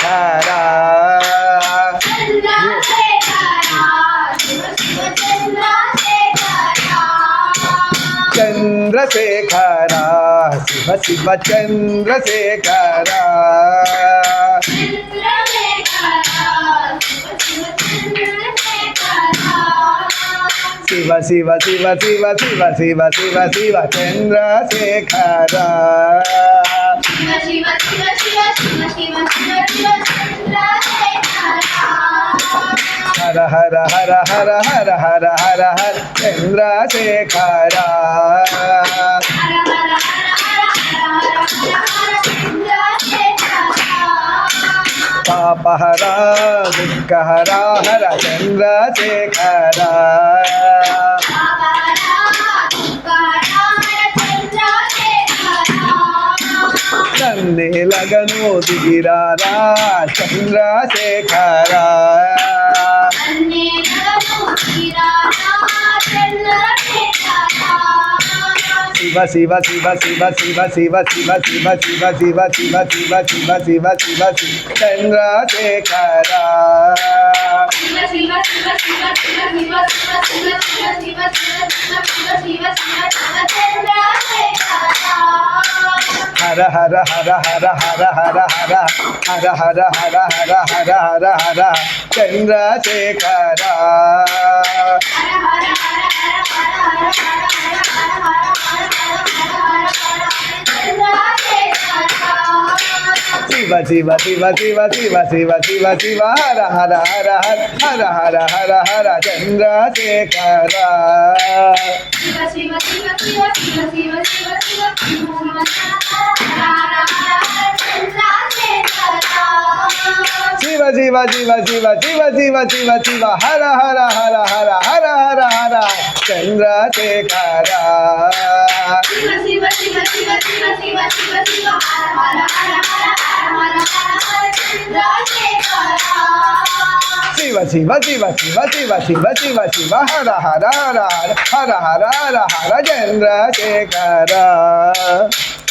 खरा चंद्रशेखरा शिव शिव चंद्रशेखरा शिव शिव शिव शिव शिव शिव शिव शिव चंद्रशेखरा హర హర హర హర హర హర హర హర చంద్రశేఖర. పాపహర దుఃఖహర హర చంద్రశేఖర. నందిలగను దిగిరారా చంద్రశేఖర శివ శివ శివ శివ శివ శివ శివ శివ శివ శివ శివ శివ శివ శివ శివ శివ చంద్రశేఖర హర హర Shiva Shiva Shiva Shiva Shiva Shiva Shiva Shiva Shiva Shiva Shiva Shiva Shiva hara hara hara hara hara hara hara hara hara hara hara hara hara hara hara hara hara Shiva Shiva Shiva Shiva Shiva Shiva Shiva Shiva హర హర హర హర హర హర హర చంద్రశేఖర శివ శివ శివ శివ శివ శివ శివ శివ హర హర హర హర హర హర హర హర చంద్రశేఖర శివ శివ శివ శివ శివ శివ శివ శివ హర హర హర హర హర హర Chandrasekhara.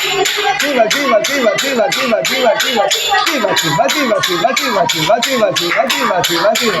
Diva, diva, diva, diva, diva, diva, diva, diva, diva, diva, diva, diva, diva, diva, diva, diva, diva.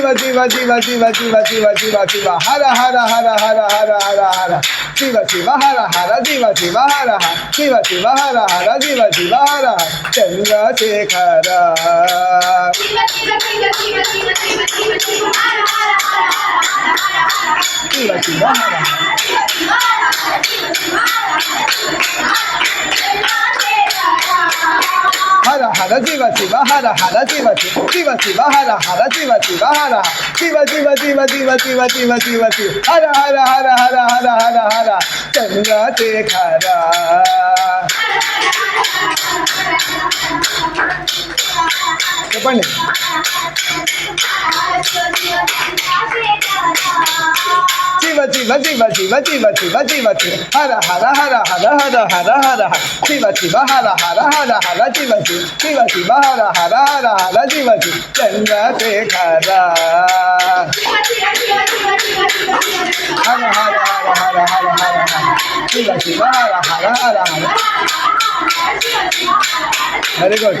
Shiv Shiv Shiv Shiv Shiv Shiv Shiv Shiv हर हर हर हर हर हर हर शिव शिव हर हर शिव शिव हर हर शिव शिव हर हर शिव शिव हर हर चंद्रशेखर शिव शिव हर हर హర హర హర శివ శివ హర హర శివ శివ శివ శివ హర హర శివ శివ హర శివ శివ శివ శివ శివ శివ శివ శివ హర హర హర హర హర హర హర చంద్రశేఖర చెప్పండి Shiva Shiva Shiva Shiva Shiva Shiva Shiva Shiva Hara Hara Hara Hara Hara Hara Hara Hara Shiva Shiva Hara Hara Hara Hara Shiva Shiva Shiva Shiva Hara Hara Hara Hara Shiva Shiva Chandrashekhara Hara Hara Hara Hara Hara Hara Shiva Shiva Hara Hara Hara Hara very good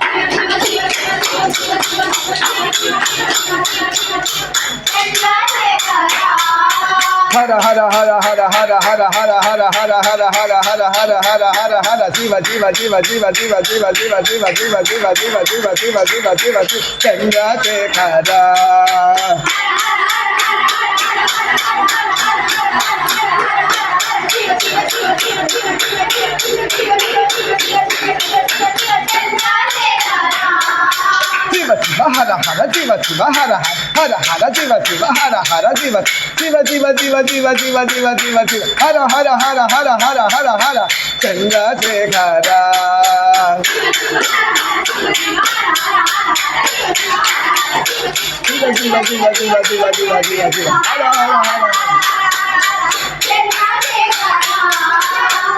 Hara hara hara hara hara hara hara hara hara hara hara hara hara hara hara hara Shiva Shiva Shiva Shiva Shiva Shiva Shiva Shiva Shiva Shiva Shiva Shiva Shiva Shiva Shiva Shiva Chandrasekhara Shiva Shiva Shiva Shiva Shiva Shiva Shiva Shiva Shiva Shiva Shiva Shiva Shiva Shiva 对吧？对吧？哈的哈的对吧？对吧？哈的哈的哈的对吧？对吧？哈的哈的对吧？对吧？对吧？对吧？对吧？对吧？对吧？对吧？哈吧？哈的哈的哈的哈的哈的哈的哈的，真的真哈的。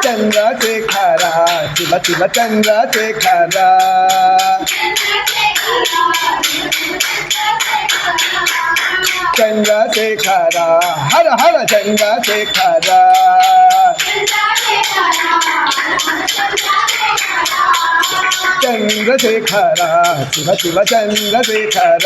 真的最开了，对吧？对吧？真的最开了。Chandrashekhara Hara Hara Chandrashekhara Chandrashekhara Shiva Shiva Chandrashekhara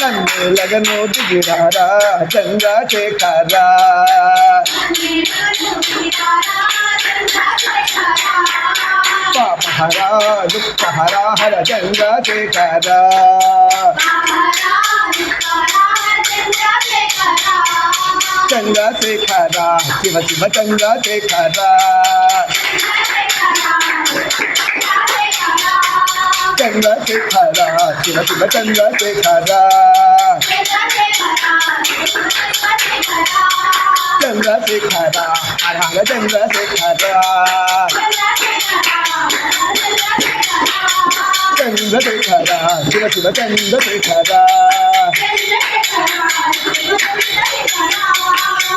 నన్ను లగను దిగిరారా చంద్రశేఖర పాపహర దుఃఖహర హర చంద్రశేఖర చంద్రశేఖర శివ శివ చంద్రశేఖర చంద్రశేఖర శివ శివ చంద్రశేఖర చంద్రశేఖర హర హర చంద్రశేఖర చంద్రశేఖర శివ శివ చంద్రశేఖర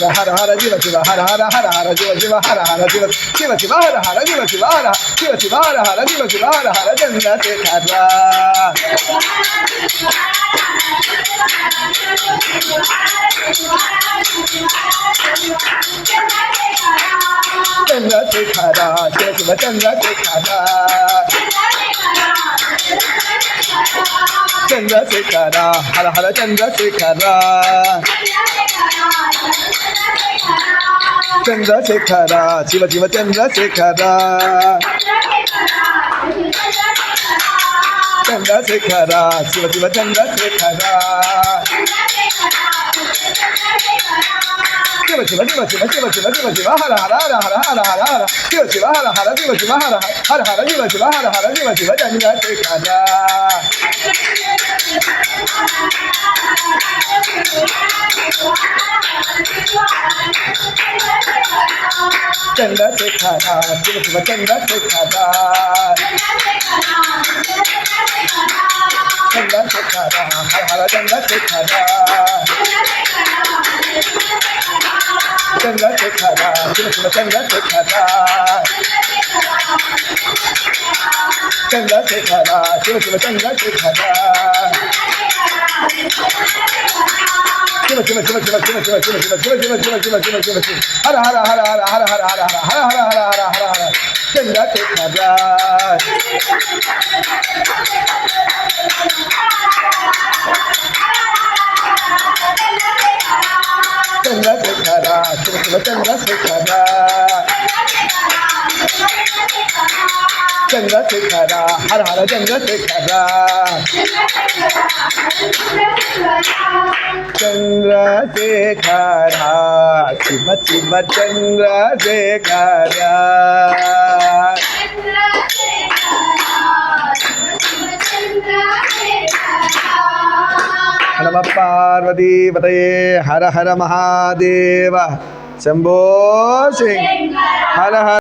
சிவ ஹர ஹர ஜீவ சிவ ஹர ஹர ஹர ஹர ஜீவ சிவ ஹர ஹர ஜீவ சிவ சிவ ஹர ஹர ஜீவ சிவ ஹர சிவ சிவ ஹர ஹர ஜீவ சிவ ஹர ஹர ஜன்னதே கரா ஜன்னதே கரா சிவ சிவ ஜன்னதே கரா चंद्रशेखरा हर हर चंद्रशेखरा చంద్రశేఖర శివ శివ చంద్రశేఖర చంద్రశేఖర శివ శివ చంద్రశేఖర శివ శివ శివ శివ శివ శివ శివ శివ హర హర హర హర హర హర హర శివ శివ హర హర శివ శివ హర హర హర శివ శివ హర హర శివ శివ చంద్రశేఖర చంద్రశేఖర శివ శివ చంద్రశేఖర చంద్రశేఖర హర హర చంద్రశేఖర చంద్రశేఖర శివ శివ చంద్రశేఖర చంద్రశేఖర శివ శివ చంద్రశేఖర சிவ சிவ சிவ சிவ சிவ சிவ சிவ சிவ சிவ சிவ சிவ சிவ சிவ சிவ சிவ ஹர ஹர ஹர ஹர ஹர ஹர ஹர ஹர ஹர ஹர ஹர ஹர ஹர ஹர செங்கா रस खरा हर हर जंगत खरा। चंद्र से खरा शिव शिव चंद्र से खरा। नम पार्वती बताइए हर हर महादेव। शंभो सिंह हर हर